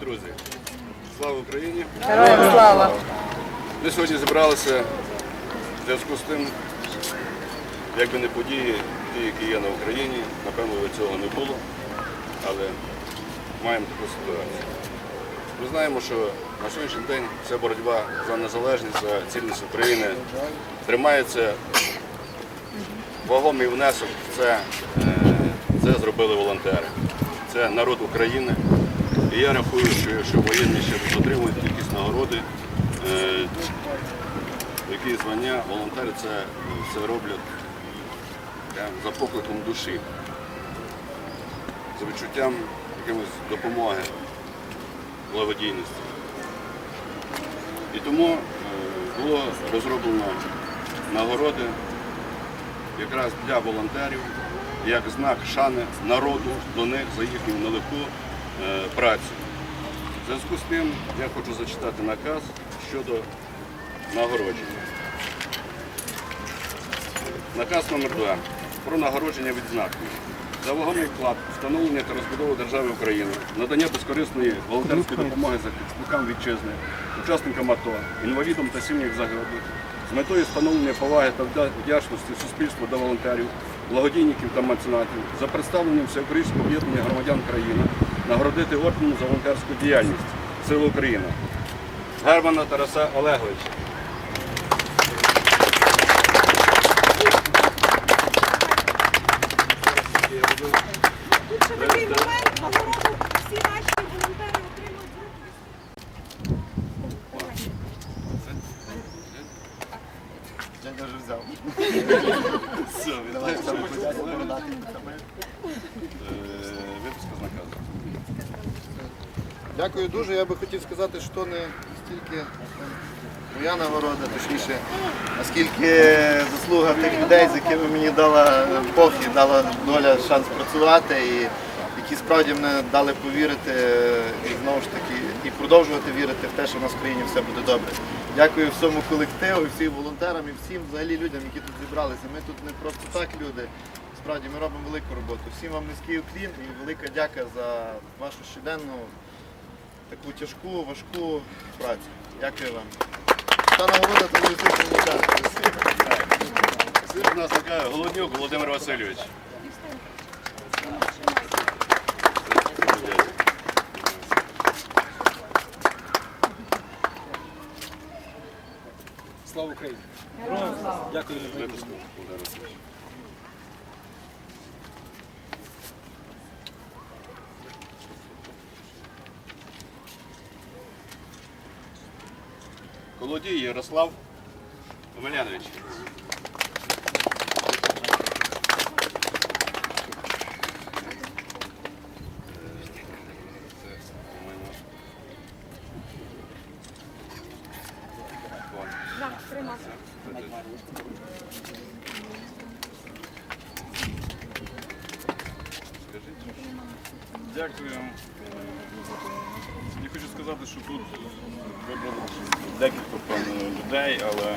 друзі! Слава Україні! Героям слава! Ми сьогодні зібралися в зв'язку з тим, якби не події, ті, які є на Україні, напевно, цього не було, але маємо таку ситуацію. Ми знаємо, що на сьогоднішній день ця боротьба за незалежність, за цілісність України тримається вагомий внесок в це, е, це зробили волонтери. Це народ України. І я рахую, що якщо воєнні ще отримують якісь нагороди, е, якісь звання, волонтери це все роблять за покликом душі, за відчуттям якимось допомоги, благодійності. І тому е, було розроблено нагороди якраз для волонтерів, як знак шани народу до них за їхню нелегку е, працю. В зв'язку з тим я хочу зачитати наказ щодо нагородження. Наказ номер 2 про нагородження відзнакою. За вагомий вклад, встановлення та розбудову держави України, надання безкорисної волонтерської допомоги захисникам вітчизни, учасникам АТО, інвалідам та сім'ях загиблих, з метою встановлення поваги та вдячності суспільства до волонтерів, благодійників та меценатів, за представленням всеукраїнського об'єднання громадян країни, нагородити орденом за волонтерську діяльність Сили України. Германа Тараса Олеговича. Тут ще такий Все, вітаю. Е, з наказу. Дякую дуже. Я би хотів сказати, що не стільки моя нагорода, точніше, наскільки заслуга тих людей, з якими мені дала Бог і дала доля шанс працювати, і які справді мене дали повірити і знову ж таки і продовжувати вірити в те, що в нас в країні все буде добре. Дякую всьому колективу, всім волонтерам і всім взагалі людям, які тут зібралися. Ми тут не просто так люди. Справді ми робимо велику роботу. Всім вам низький уклін і велика дяка за вашу щоденну таку тяжку, важку працю. Дякую вам. Та нагорода та у нас така Голоднюк Володимир Васильович. Дякую. Випуску випуск. Колодій Ярослав Омелянович. Дякую. Я хочу сказати, що тут вибрали декілька певно, людей, але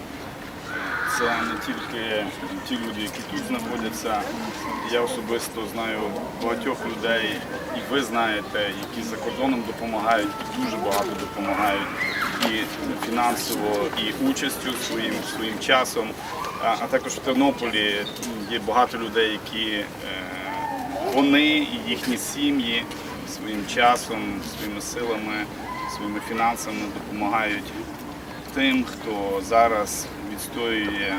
це не тільки ті люди, які тут знаходяться. Я особисто знаю багатьох людей, і ви знаєте, які за кордоном допомагають, дуже багато допомагають і фінансово, і участю своїм своїм часом. А, а також в Тернополі є багато людей, які е, вони і їхні сім'ї своїм часом, своїми силами, своїми фінансами допомагають тим, хто зараз відстоює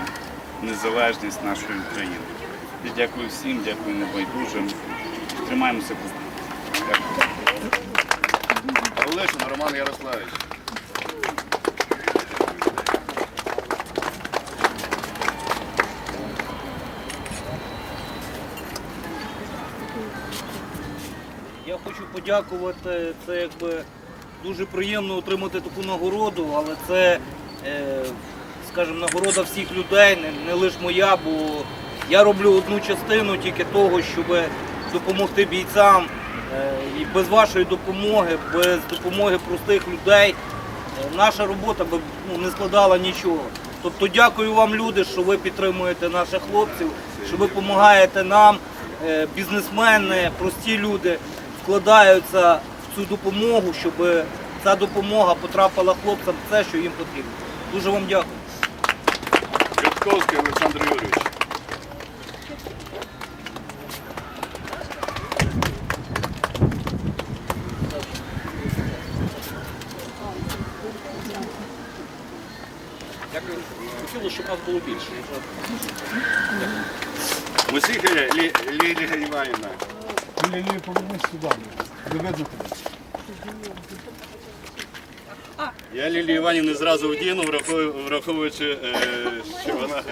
незалежність нашої України. Я дякую всім, дякую небайдужим. Тримаємося. Дякую. Олешин Роман Ярославович. Я хочу подякувати. Це якби дуже приємно отримати таку нагороду, але це, е, скажімо, нагорода всіх людей, не, лише моя, бо я роблю одну частину тільки того, щоб допомогти бійцям. Е, і без вашої допомоги, без допомоги простих людей, е, наша робота би ну, не складала нічого. Тобто дякую вам, люди, що ви підтримуєте наших хлопців, що ви допомагаєте нам, бізнесмени, прості люди вкладаються в цю допомогу, щоб ця допомога потрапила хлопцям в те, що їм потрібно. Дуже вам дякую. Квітковський Олександр Юрійович. Дякую. Хотілося, щоб нас було більше. Мусіха Лі- Лілія Іванівна. Лілію, повернись сюди. Не видно тебе. Я Лілію Іванівну зразу вдіну, враховую- враховуючи, е, що вона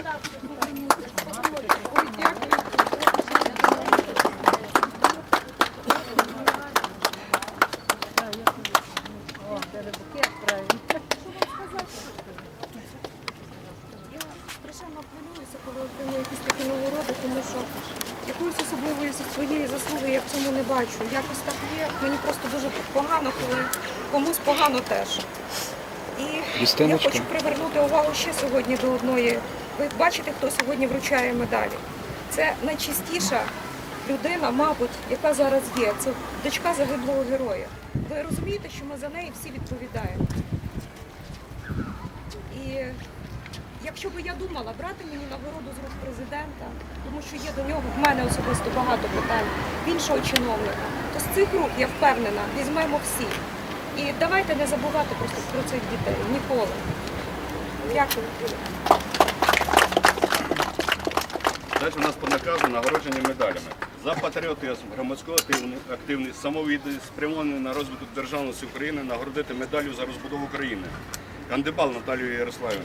страшенно хвилююся, коли отримую якісь такі нагороди, тому що якоїсь особливої своєї заслуги я в цьому не бачу. Якось так є. Мені просто дуже погано, коли комусь погано теж. І я хочу привернути увагу ще сьогодні до одної. Ви бачите, хто сьогодні вручає медалі. Це найчистіша людина, мабуть, яка зараз є. Це дочка загиблого героя. Ви розумієте, що ми за неї всі відповідаємо. І якщо би я думала брати мені нагороду з рук президента, що є до нього в мене особисто багато питань, іншого чиновника, то з цих рук я впевнена, візьмемо всі. І давайте не забувати просто про цих дітей ніколи. Дякую. Далі у нас по наказу нагородження медалями. За патріотизм, громадську активність, самовідданість, спрямований на розвиток державності України, нагородити медаллю за розбудову України. Кандибал Наталію Ярославівну.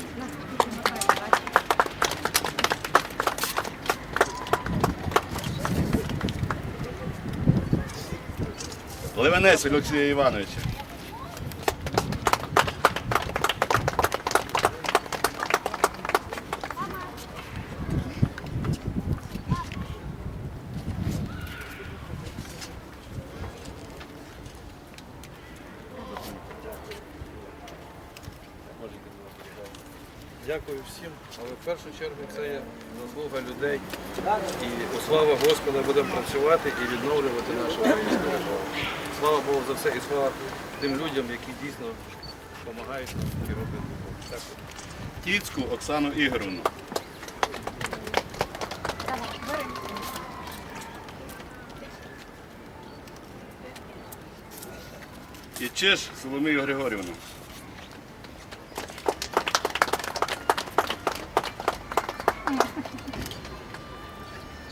Левенець Олексія Івановича. Дякую всім, але в першу чергу це є заслуга людей. І у слава Господа будемо працювати і відновлювати нашу державу. Слава Богу за все і слава тим людям, які дійсно допомагають нам і роблять. Дякую. Тіцьку Оксану Ігоровну. І Чеш Соломію Григорівну.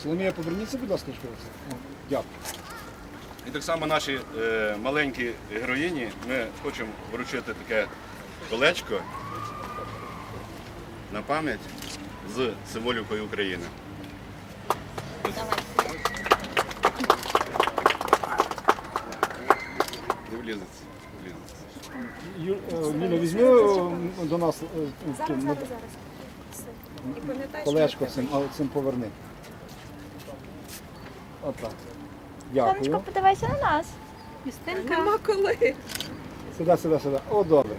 Соломія, поверніться, будь ласка, швидше. О, Дякую. І так само наші е, маленькі героїні ми хочемо вручити таке колечко на пам'ять з символікою України. Не влізеться. Ю- е, Ліна, візьми е, до нас е, ту зараз, мед- зараз. Все. І пам'ятай, що колечко цим, а цим поверни. Отак. Дякую. Сонечко, подивайся на нас. Нема коли. Сюди, сюди, сюди. О, добре.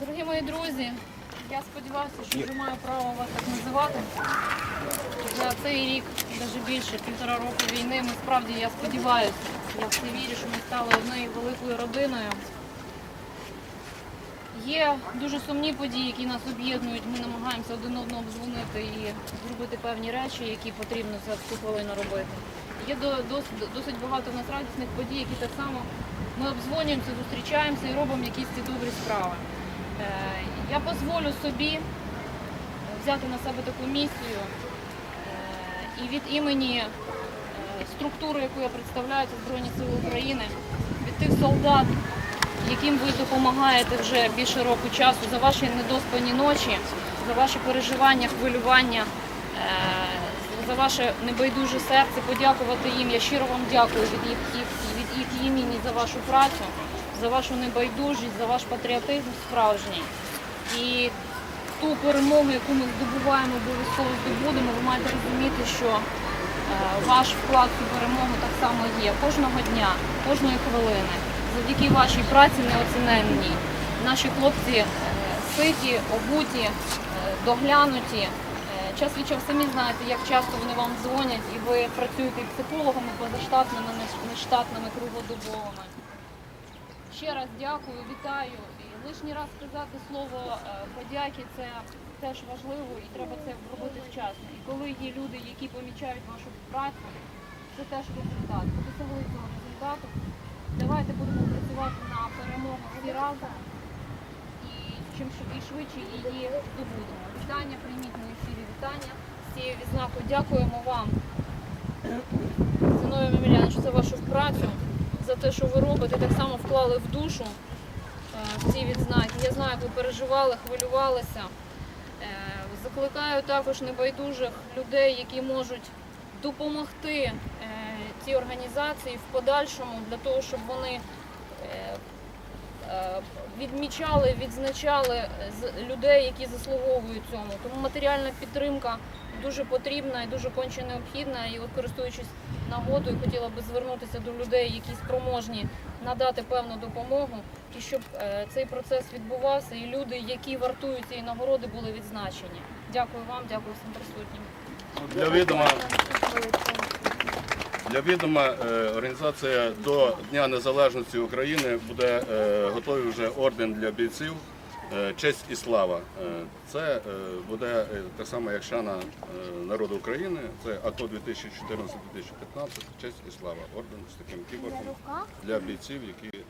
Дорогі мої друзі, я сподіваюся, що вже маю право вас так називати. За цей рік, навіть більше, півтора року війни, ми справді, я сподіваюся, я все вірю, що ми стали однією великою родиною. Є дуже сумні події, які нас об'єднують. Ми намагаємося один одного дзвонити і зробити певні речі, які потрібно за цю хвилину робити. Є досить багато в нас радісних подій, які так само ми обдзвонюємося, зустрічаємося і робимо якісь ці добрі справи. Е, Я дозволю собі взяти на себе таку місію е, і від імені е, структури, яку я представляю, це Збройні Сили України, від тих солдат, яким ви допомагаєте вже більше року часу, за ваші недоспані ночі, за ваші переживання, хвилювання, е, за ваше небайдуже серце, подякувати їм. Я щиро вам дякую від їх, від їх імені за вашу працю, за вашу небайдужість, за ваш патріотизм справжній. І ту перемогу, яку ми здобуваємо, обов'язково здобудемо, ви маєте розуміти, що е, ваш вклад цю перемогу так само є кожного дня, кожної хвилини. Завдяки вашій праці неоціненній. Наші хлопці е, ситі, обуті, е, доглянуті, е, час від часу самі знаєте, як часто вони вам дзвонять, і ви працюєте і психологами позаштатними, нештатними, круглодобовими. Ще раз дякую, вітаю. І лишній раз сказати слово подяки це теж важливо і треба це робити вчасно. І коли є люди, які помічають вашу працю, це теж результат. Досягли цього результату. Давайте будемо працювати на перемогу всі разом і чим швидше її здобудемо. Вітання, прийміть мої щирі вітання з цією відзнакою. Дякуємо вам, Зиновій Мемельянович, за вашу працю, за те, що ви робите, так само вклали в душу е, ці відзнаки. Я знаю, як ви переживали, хвилювалися. Е, Закликаю також небайдужих людей, які можуть допомогти е, цій організації в подальшому для того, щоб вони е, е, відмічали, відзначали людей, які заслуговують цьому. Тому матеріальна підтримка дуже потрібна і дуже конче необхідна. І от користуючись нагодою, хотіла би звернутися до людей, які спроможні надати певну допомогу, і щоб цей процес відбувався, і люди, які вартують цієї нагороди, були відзначені. Дякую вам, дякую всім присутнім. Для відома, для відома е, організація до Дня Незалежності України буде е, готовий вже орден для бійців. е, Честь і слава. Це буде те саме, як шана народу України. Це АТО 2014-2015. Честь і слава. Орден з таким кіборгом для бійців, які